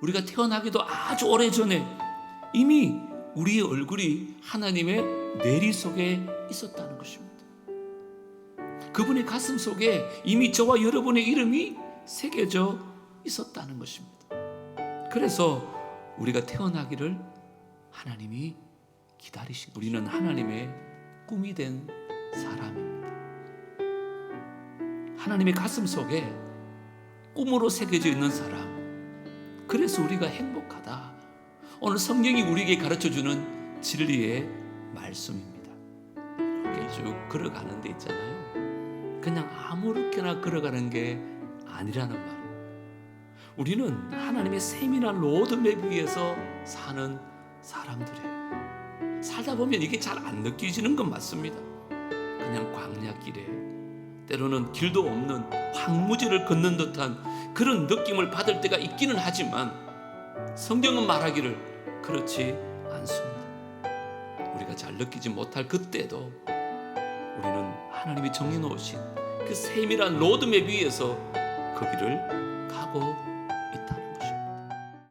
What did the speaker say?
우리가 태어나기도 아주 오래 전에 이미 우리의 얼굴이 하나님의 내리 속에 있었다는 것입니다. 그분의 가슴 속에 이미 저와 여러분의 이름이 새겨져 있었다는 것입니다. 그래서 우리가 태어나기를 하나님이 기다리신 우리는 하나님의 꿈이 된 사람입니다. 하나님의 가슴 속에 꿈으로 새겨져 있는 사람. 그래서 우리가 행복하다. 오늘 성경이 우리에게 가르쳐 주는 진리의 말씀입니다. 이렇게 쭉 걸어가는 데 있잖아요. 그냥 아무렇게나 걸어가는 게 아니라는 말. 우리는 하나님의 세밀한 로드맵 위에서 사는 사람들이에요. 살다 보면 이게 잘 안 느껴지는 건 맞습니다. 그냥 광야길에 때로는 길도 없는 황무지를 걷는 듯한 그런 느낌을 받을 때가 있기는 하지만 성경은 말하기를 그렇지 않습니다. 우리가 잘 느끼지 못할 그때도 우리는 하나님이 정해놓으신 그 세밀한 로드맵 위에서 그 길을 가고